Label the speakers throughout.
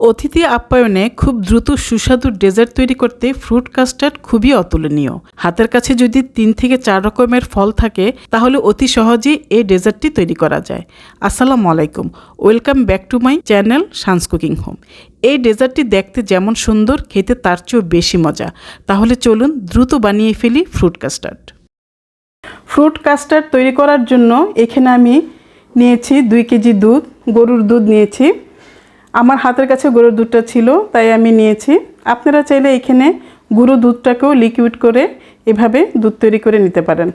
Speaker 1: অতিথি আপ্যায়নে খুব দ্রুত সুস্বাদু ডেজার্ট তৈরি করতে ফ্রুট কাস্টার্ড খুবই অতুলনীয়। হাতের কাছে যদি তিন থেকে চার রকমের ফল থাকে, তাহলে অতি সহজেই এই ডেজার্টটি তৈরি করা যায়। আসসালামু আলাইকুম, welcome back to my channel Sans cooking home. এই ডেজার্টটি দেখতে যেমন সুন্দর, খেতে তার চেয়েও বেশি মজা। তাহলে চলুন দ্রুত বানিয়ে ফেলি ফ্রুট কাস্টার্ড। ফ্রুট কাস্টার্ড তৈরি করার জন্য এখানে আমি নিয়েছি দুই কেজি দুধ, গরুর দুধ নিয়েছি। আমার হাতের কাছে গরুর দুধটা ছিল, তাই আমি নিয়েছি। আপনারা চাইলে এখানে গুঁড়ো দুধটাকেও লিকুইড করে এভাবে দুধ তৈরি করে নিতে পারেন।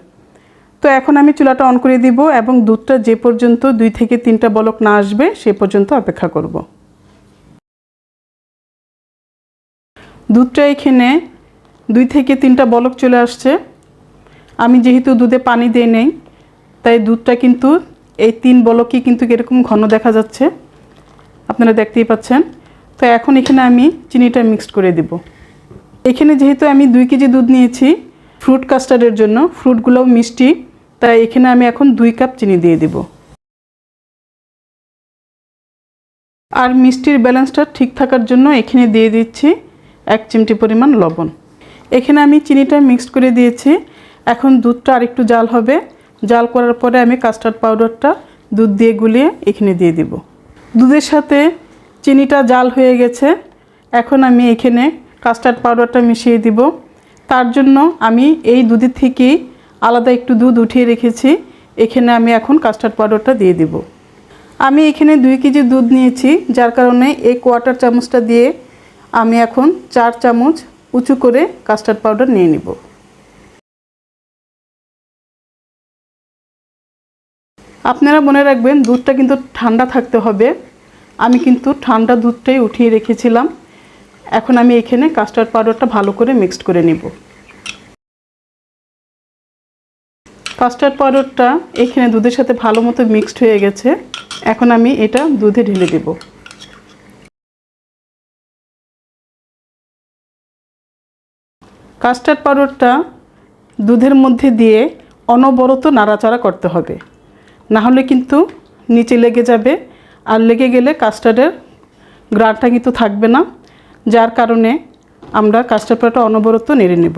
Speaker 1: তো এখন আমি চুলাটা অন করে দিব এবং দুধটা যে পর্যন্ত দুই থেকে তিনটা বলক না আসবে, সে পর্যন্ত অপেক্ষা করব। দুধটা এখানে দুই থেকে তিনটা বলক চলে আসছে। আমি যেহেতু দুধে পানি দিয়ে নেই, তাই দুধটা কিন্তু এই তিন বলকই কিন্তু এরকম ঘন দেখা যাচ্ছে। আপনারা দেখতেই পাচ্ছেন। তো এখন এখানে আমি চিনিটা মিক্সড করে দিব। এখানে যেহেতু আমি দুই কেজি দুধ নিয়েছি ফ্রুট কাস্টার্ডের জন্য ফ্রুটগুলোও মিষ্টি, তাই এখানে আমি এখন দুই কাপ চিনি দিয়ে দিব। আর মিষ্টির ব্যালেন্সটা ঠিক থাকার জন্য এখানে দিয়ে দিচ্ছি এক চিমটি পরিমাণ লবণ। এখানে আমি চিনিটা মিক্সড করে দিয়েছি। এখন দুধটা আরেকটু জাল হবে। জাল করার পরে আমি কাস্টার্ড পাউডারটা দুধ দিয়ে গুলিয়ে এখানে দিয়ে দিব। দুধের সাথে চিনিটা জাল হয়ে গেছে। এখন আমি এখানে কাস্টার্ড পাউডারটা মিশিয়ে দিব। তার জন্য আমি এই দুধের থেকেই আলাদা একটু দুধ উঠিয়ে রেখেছি। এখানে আমি এখন কাস্টার্ড পাউডারটা দিয়ে দিব। আমি এখানে দুই কেজি দুধ নিয়েছি, যার কারণে এই কোয়াটার চামচটা দিয়ে আমি এখন চার চামচ উঁচু করে কাস্টার্ড পাউডার নিয়ে নিব। আপনারা মনে রাখবেন দুধটা কিন্তু ঠান্ডা থাকতে হবে। আমি কিন্তু ঠান্ডা দুধটাই উঠিয়ে রেখেছিলাম। এখন আমি এখানে কাস্টার্ড পাউডারটা ভালো করে মিক্সড করে নিব। কাস্টার্ড পাউডারটা এখানে দুধের সাথে ভালো মতো মিক্সড হয়ে গেছে। এখন আমি এটা দুধে ঢেলে দেব। কাস্টার্ড পাউডারটা দুধের মধ্যে দিয়ে অনবরত নাড়াচাড়া করতে হবে। না হলে কিন্তু নিচে লেগে যাবে। আর লেগে গেলে কাস্টার্ডের গ্রানটা কিন্তু থাকবে না, যার কারণে আমরা কাস্টার্ড পাউডারটা অনবরত নেড়ে নেব।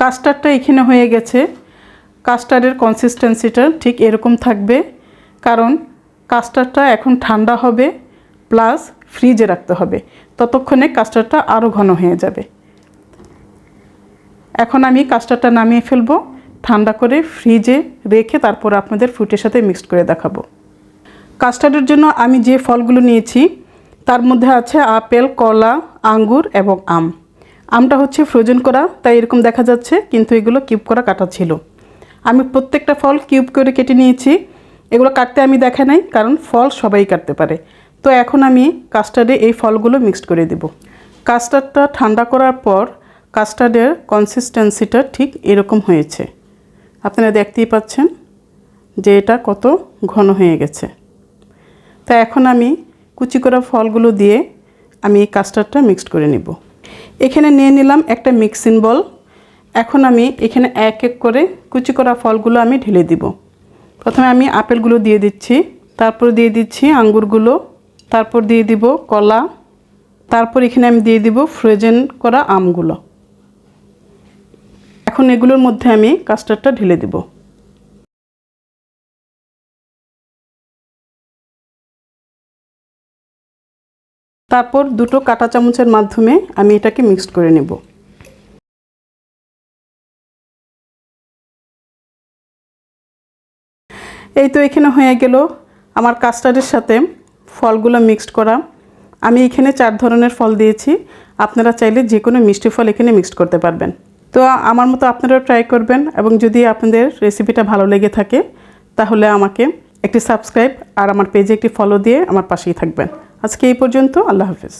Speaker 1: কাস্টার্ডটা এখানে হয়ে গেছে। কাস্টার্ডের কনসিস্টেন্সিটা ঠিক এরকম থাকবে, কারণ কাস্টার্ডটা এখন ঠান্ডা হবে, প্লাস ফ্রিজে রাখতে হবে। ততক্ষণে কাস্টার্ডটা আরও ঘন হয়ে যাবে। এখন আমি কাস্টার্ডটা নামিয়ে ফেলব। ঠান্ডা করে ফ্রিজে রেখে তারপর আপনাদের ফ্রুটের সাথে মিক্সড করে দেখাবো। কাস্টার্ডের জন্য আমি যে ফলগুলো নিয়েছি, তার মধ্যে আছে আপেল, কলা, আঙ্গুর এবং আম। আমটা হচ্ছে ফ্রোজেন করা, তাই এরকম দেখা যাচ্ছে, কিন্তু এগুলো কিউব করা কাটা ছিল। আমি প্রত্যেকটা ফল কিউব করে কেটে নিয়েছি। এগুলো কাটতে আমি দেখা নাই, কারণ ফল সবাই কাটতে পারে। তো এখন আমি কাস্টার্ডে এই ফলগুলো মিক্সড করে দেব। কাস্টার্ডটা ঠান্ডা করার পর কাস্টার্ডের কনসিস্টেন্সিটা ঠিক এরকম হয়েছে। আপনারা দেখতেই পাচ্ছেন যে এটা কত ঘন হয়ে গেছে। তা এখন আমি কুচি করা ফলগুলো দিয়ে আমি এই কাস্টার্ডটা মিক্সড করে নিব। এখানে নিয়ে নিলাম একটা মিক্সিং বল। এখন আমি এখানে এক এক করে কুচি করা ফলগুলো আমি ঢেলে দিব। প্রথমে আমি আপেলগুলো দিয়ে দিচ্ছি, তারপর দিয়ে দিচ্ছি আঙ্গুরগুলো, তারপর দিয়ে দিব কলা, তারপর এখানে আমি দিয়ে দিব ফ্রোজেন করা আমগুলো। এখন এগুলোর মধ্যে আমি কাস্টার্ডটা ঢেলে দিব। তারপর দুটো কাঁটা চামচের মাধ্যমে আমি এটাকে মিক্সড করে নেব। এই তো এখানে হয়ে গেল আমার কাস্টার্ডের সাথে ফলগুলো মিক্সড করা। আমি এখানে চার ধরনের ফল দিয়েছি। আপনারা চাইলে যে কোনো মিষ্টি ফল এখানে মিক্সড করতে পারবেন। তো আমার মতো আপনারাও ট্রাই করবেন এবং যদি আপনাদের রেসিপিটা ভালো লেগে থাকে, তাহলে আমাকে একটি সাবস্ক্রাইব আর আমার পেজে একটি ফলো দিয়ে আমার পাশেই থাকবেন। আজকে এই পর্যন্ত, আল্লাহ হাফিজ।